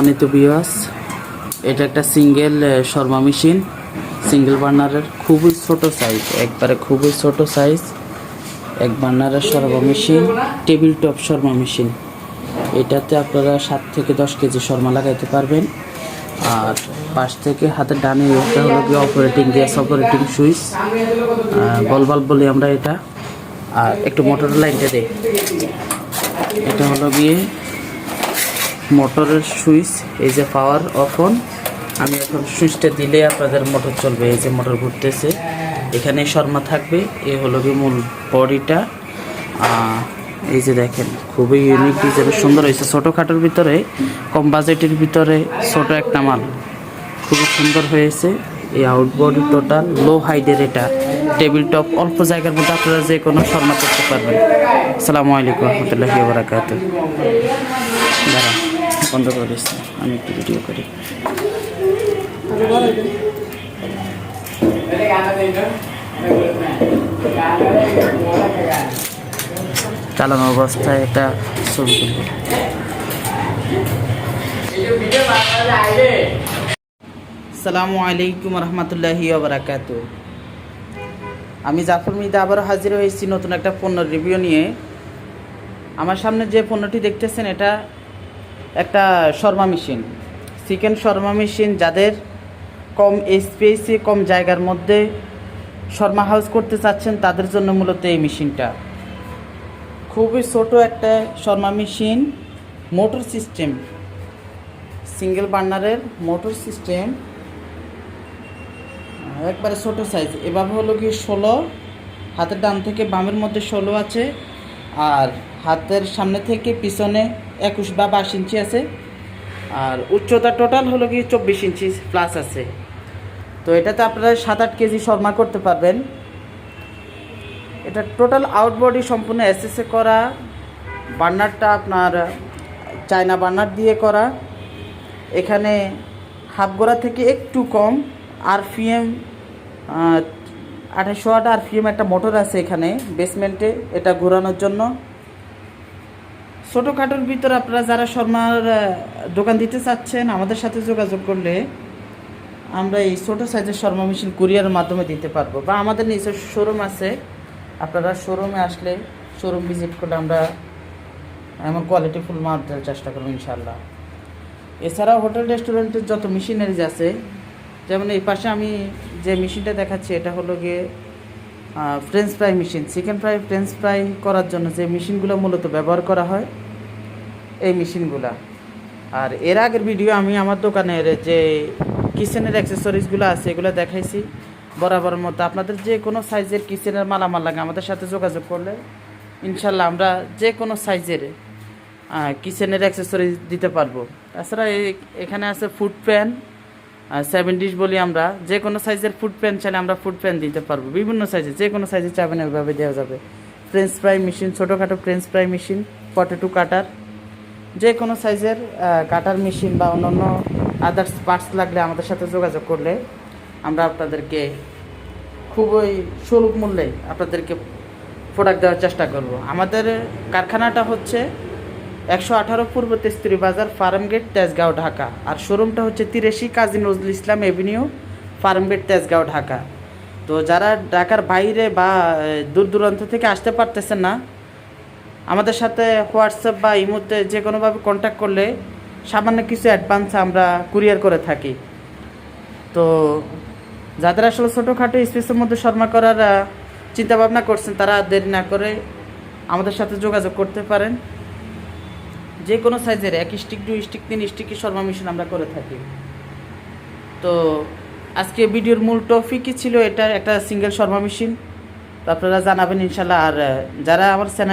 অনিত বিয়াস এটা একটা সিঙ্গেল শর্মা মেশিন সিঙ্গেল বার্নারের খুবই ছোট সাইজ একবারে খুবই ছোট সাইজ এক বার্নারের shawarma machine table top shawarma machine এটাতে আপনারা সাত থেকে দশ কেজি শর্মা লাগাইতে পারবেন। আর পাশ থেকে হাতের ডানে এটা হলো গিয়ে অপারেটিং গ্যাস অপারেটিং সুইচ বল বাল্ব বলি আমরা এটা। আর একটু মোটর লাইনটা দিই। এটা হলো গিয়ে মোটরের সুইচ, এই যে পাওয়ার অফ অন আমি এখন সুইচটা দিলে আপনাদের মোটর চলবে, এই যে মোটর ঘুরতেছে। এখানে শর্মা থাকবে এই হলো গিয়ে মূল বডিটা। এই যে দেখেন, খুবই ইউনিক ডিজাইনের সুন্দর হয়েছে। ছোটোখাটোর ভিতরে, কম বাজেটের ভিতরে ছোট একটা মাল। খুবই সুন্দর হয়েছে। এই আউটবোর্ড টোটাল লো হাইডের এটা। টেবিল টপ অল্প জায়গার মধ্যে আপনারা যে কোনো শর্মা করতে পারবেন। আসসালামু আলাইকুম রহমতুল্লাহি বারাকাত দাঁড়া বন্ধ করে দিচ্ছি আমি একটু ভিডিও করি। চালানো অবস্থায় এটা ছবি তুলব। সালামু আলাইকুম রহমতুল্লাহি আমি জাফর মিদা আবারও হাজির হয়েছি নতুন একটা পণ্য রিভিউ নিয়ে। আমার সামনে যে পণ্যটি দেখতেছেন, এটা একটা shawarma machine. Chicken shawarma machine যাদের কম স্পেসে কম জায়গার মধ্যে শর্মা হাউস করতে চাচ্ছেন, তাদের জন্য মূলত এই মেশিনটা। খুবই ছোট একটা shawarma machine, motor system. Single বার্নারের motor system. একবারে ছোট সাইজ। এভাবে হলো কি ষোলো, হাতের ডান থেকে বামের মধ্যে ষোলো আছে, আর হাতের সামনে থেকে পিছনে একুশ বা বাইশ ইঞ্চি আছে। আর উচ্চতা টোটাল হলো কি চব্বিশ ইঞ্চি প্লাস আছে। তো এটাতে আপনারা সাত আট কেজি শর্মা করতে পারবেন। এটা টোটাল আউটবডি সম্পূর্ণ এসএসএ করা। বার্নারটা আপনার চায়না বার্নার দিয়ে করা। এখানে হাফ গোড়া থেকে একটু কম আরপিএম আঠাশশো আট আরপিএম একটা মোটর আছে এখানে বেসমেন্টে এটা ঘোরানোর জন্য। ছোটোখাটোর ভিতরে আপনারা যারা শর্মার দোকান দিতে চাচ্ছেন, আমাদের সাথে যোগাযোগ করলে আমরা এই ছোটো সাইজের শর্মা মেশিন কুরিয়ারের মাধ্যমে দিতে পারব। বা আমাদের নিজস্ব শোরুম আছে। আপনারা শোরুমে আসলে শোরুম ভিজিট করলে আমরা এমন কোয়ালিটি ফুল মাল দেওয়ার চেষ্টা করব ইনশাল্লাহ এছাড়াও হোটেল রেস্টুরেন্টের যত মেশিনারিজ আছে, যেমন এই পাশে আমি যে মেশিনটা দেখাচ্ছি, এটা হলো গিয়ে French fry machine chicken fry French fry করার জন্য যে মেশিনগুলো মূলত ব্যবহার করা হয়, এই মেশিনগুলা আর এর আগের ভিডিও আমি আমার দোকানের যে কিচেনের অ্যাক্সেসরিজগুলো আছে, এগুলো দেখাইছি। বরাবর মতো আপনাদের যে কোনো সাইজের কিচেনের মালামাল লাগে, আমাদের সাথে যোগাযোগ করলে ইনশাল্লাহ আমরা যে কোনো সাইজের কিচেনের অ্যাক্সেসরিজ দিতে পারব। তাছাড়া এখানে আছে ফুড প্যান সেভেন ডিশ বলি আমরা যে কোনো সাইজের ফুড প্যান চাইলে আমরা ফুড প্যান দিতে পারব। বিভিন্ন সাইজে যে কোনো সাইজে চাবেন ওইভাবে দেওয়া যাবে। ফ্রেঞ্চ ফ্রাই মেশিন ছোটোখাটো ফ্রেঞ্চ ফ্রাই মেশিন পটেটো কাটার যে কোনো সাইজের কাটার মেশিন বা অন্যান্য আদার্স পার্টস লাগলে আমাদের সাথে যোগাযোগ করলে আমরা আপনাদেরকে খুবই সুলভ মূল্যে আপনাদেরকে প্রোডাক্ট দেওয়ার চেষ্টা করব। আমাদের কারখানাটা হচ্ছে একশো আঠারো পূর্ব তেস্তুরি বাজার ফার্মগেট, তেজগাঁও, ঢাকা। আর শোরুমটা হচ্ছে তিরাশি কাজী নজরুল ইসলাম এভিনিউ, ফার্মগেট, তেজগাঁও, ঢাকা। তো যারা ঢাকার বাইরে বা দূর দূরান্ত থেকে আসতে পারতেছেন না, আমাদের সাথে হোয়াটসঅ্যাপ বা ইমোতে যে কোনোভাবে কন্ট্যাক্ট করলে সামান্য কিছু অ্যাডভান্স আমরা কুরিয়ার করে থাকি। তো যাদের আসলে ছোটোখাটো স্পেসের মধ্যে শর্মা করার চিন্তাভাবনা করছেন, তারা দেরি না করে আমাদের সাথে যোগাযোগ করতে পারেন। যে কোনো সাইজের, এক স্টিক দু স্টিক তিন স্টিকই সর্বমিশন মেশিন আমরা করে থাকি। তো আজকে ভিডিওর মূল টপিকই ছিল এটা একটা সিঙ্গেল শর্মা মেশিন তো আপনারা জানাবেন ইনশাল্লাহ। আর যারা আমার চ্যানেল